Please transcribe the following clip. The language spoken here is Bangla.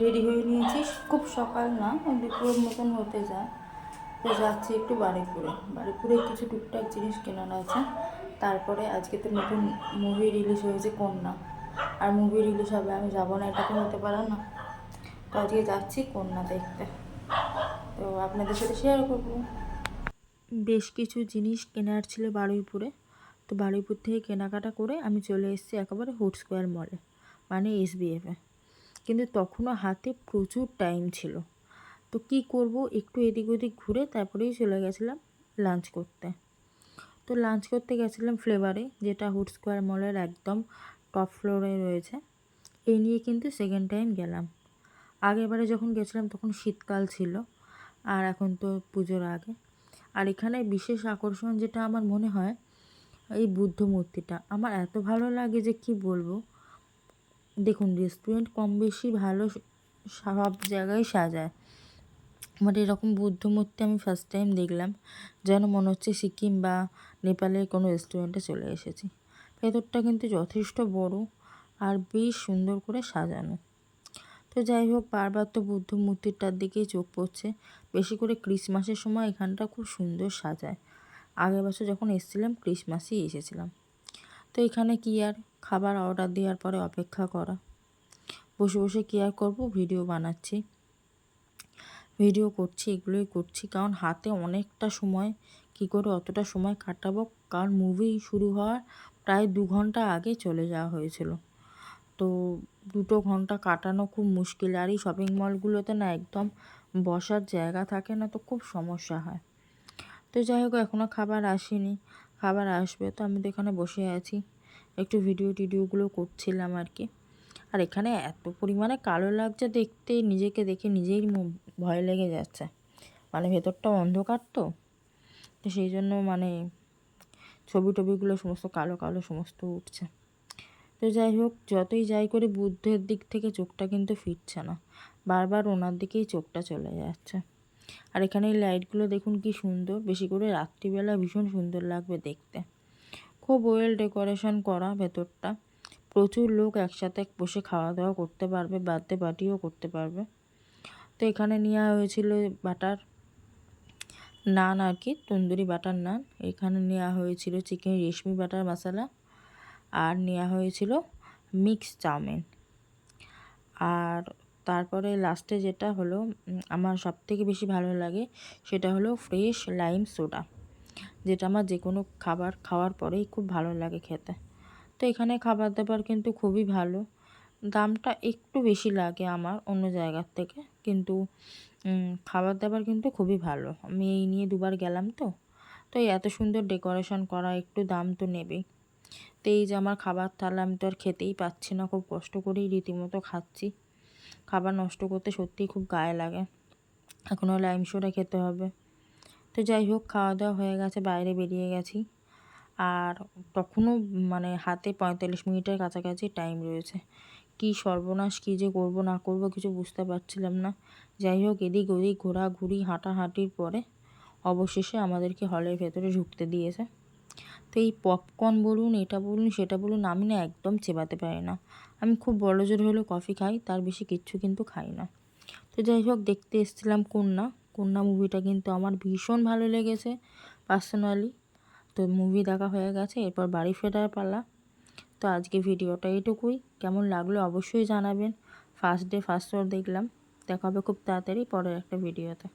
রেডি হয়ে নিয়েছি। খুব সকাল না দুপুরের মতন হতে যায় তো যাচ্ছি একটু বাড়িপুরে বাড়িপুরে কিছু টুকটাক জিনিস কেনার আছে। তারপরে আজকে তো নতুন মুভি রিলিজ হয়েছে কন্যা। আর মুভি রিলিজ হবে, আমি যাব না, এটা তো হতে পারে না। তো আজকে যাচ্ছি কন্যা দেখতে। তো আপনাদের সাথে শেয়ার করব। বেশ কিছু জিনিস কেনার ছিল বারুইপুরে। তো বারুইপুর থেকে কেনাকাটা করে আমি চলে এসেছি একেবারে হুড স্কোয়ার মলে মানে এসবিএফে কিন্তু তখনও হাতে প্রচুর টাইম ছিল। তো কি করব? একটু এদিক ওদিক ঘুরে তারপরেই চলে গেছিলাম লাঞ্চ করতে। তো লাঞ্চ করতে গেছিলাম ফ্লেভারে যেটা হুড স্কোয়ার মলের একদম টপ ফ্লোরে রয়েছে। এই নিয়ে কিন্তু সেকেন্ড টাইম গেলাম। আগেরবারে যখন গেছিলাম তখন শীতকাল ছিল, আর এখন তো পুজোর আগে। আর এখানে বিশেষ আকর্ষণ যেটা আমার মনে হয়, এই বুদ্ধ মূর্তিটা আমার এত ভালো লাগে যে কি বলব? দেখুন রেস্টুরেন্ট কম বেশি ভালো সব জায়গায় সাজায়। বাট এরকম বুদ্ধ মূর্তি আমি ফার্স্ট টাইম দেখলাম, যেন মনে হচ্ছে সিকিম বা নেপালের কোনো রেস্টুরেন্টে চলে এসেছি। ভেতরটা কিন্তু যথেষ্ট বড় আর বেশ সুন্দর করে সাজানো। তো যাই হোক, বারবার তো বুদ্ধ মূর্তিটার দিকেই চোখ পড়ছে। বেশি করে ক্রিসমাসের সময় এখানটা খুব সুন্দর সাজায়। আগের বছর যখন এসেছিলাম ক্রিসমাসেই এসেছিলাম। তো এখানে কি আর? খাবার অর্ডার দেওয়ার পরে অপেক্ষা করা। বসে বসে কী আর করব? ভিডিও বানাচ্ছি। ভিডিও করছি, এগুলোই করছি। কারণ হাতে অনেকটা সময়, কি করে অতটা সময় কাটাবো? কারণ মুভি শুরু হওয়ার প্রায় দু ঘণ্টা আগে চলে যাওয়া হয়েছিল। তো দুটো ঘণ্টা কাটানো খুব মুশকিল। আর এই শপিং মলগুলোতে না একদম বসার জায়গা থাকে না, তো খুব সমস্যা হয়। তো যাই হোক এখনও খাবার আসেনি। খাবার আসবে, তো আমি তো এখানে বসে আছি। একটু ভিডিও টিডিওগুলো করছিলাম আর কি। আর এখানে এত পরিমাণে কালো লাগছে দেখতে, নিজেকে দেখে নিজেই ভয় লেগে যাচ্ছে। মানে ভেতরটা অন্ধকার তো তো সেই জন্য মানে ছবি টবিগুলো সমস্ত কালো কালো সমস্ত উঠছে। তো যাই হোক, যতই যাই করে বুদ্ধের দিক থেকে চোখটা কিন্তু ফিরছে না। বারবার ওনার দিকেই চোখটা চলে যাচ্ছে। আর এখানে লাইটগুলো দেখুন কি সুন্দর। বেশি করে রাত্রিবেলা ভীষণ সুন্দর লাগবে দেখতে। খুব ওয়েল ডেকোরেশন করা ভেতরটা। প্রচুর লোক একসাথে বসে খাওয়া দাওয়া করতে পারবে, বার্থডে পার্টিও করতে পারবে। তো এখানে নেওয়া হয়েছিল বাটার নান আর কি, তন্দুরি বাটার নান। এখানে নেওয়া হয়েছিল চিকেন রেশমি বাটার মশলা। আর নেওয়া হয়েছিল মিক্স চাউমিন। আর তারপরে লাস্টে যেটা হলো আমার সবথেকে বেশি ভালো লাগে সেটা হলো ফ্রেশ লাইম সোডা যেটা আমার যে কোনো খাবার খাওয়ার পরেই খুব ভালো লাগে খেতে। তো এখানে খাবার দাবার কিন্তু খুবই ভালো। দামটা একটু বেশি লাগে আমার অন্য জায়গার থেকে, কিন্তু খাবার দাবার কিন্তু খুবই ভালো। আমি এই নিয়ে দুবার গেলাম তো তো এত সুন্দর ডেকোরেশন করা একটু দাম তো নেবেই। তো এই যে আমার খাবার থালা আমি তো আর খেতেই পাচ্ছি না, খুব কষ্ট করেই রীতিমতো খাচ্ছি। খাবার নষ্ট করতে সত্যিই খুব গায়ে লাগে। এখনও লাইম সোডা খেতে হবে। তো যাই হোক, খাওয়া দাওয়া হয়ে গেছে, বাইরে বেরিয়ে গেছি। আর তখনও মানে হাতে পঁয়তাল্লিশ মিনিটের কাছাকাছি টাইম রয়েছে। কি সর্বনাশ, কী যে করব, না করব কিছু বুঝতে পারছিলাম না। যাই হোক, এদিক ওদিক ঘোরাঘুরি, হাঁটাহাঁটির পরে অবশেষে আমাদেরকে হলের ভেতরে ঢুকতে দিয়েছে। তো এই পপকর্ন বলুন, এটা বলুন, সেটা বলুন, আমি না একদম চেবাতে পারি না। আমি খুব বড় জোর হলেও কফি খাই, তার বেশি কিচ্ছু কিন্তু খাই না। তো যাই হোক, দেখতে এসেছিলাম কন্যা। কন্যা মুভিটা কিন্তু আমার ভীষণ ভালো লেগেছে পার্সোনালি তো মুভি দেখা হয়ে গেছে, এরপর বাড়ি ফেরার পালা। তো আজকে ভিডিওটা এটুকুই কেমন লাগল অবশ্যই জানাবেন। ফার্স্ট ডে ফার্স্ট শো দেখলাম। দেখা হবে খুব তাড়াতাড়ি পরের একটা ভিডিওতে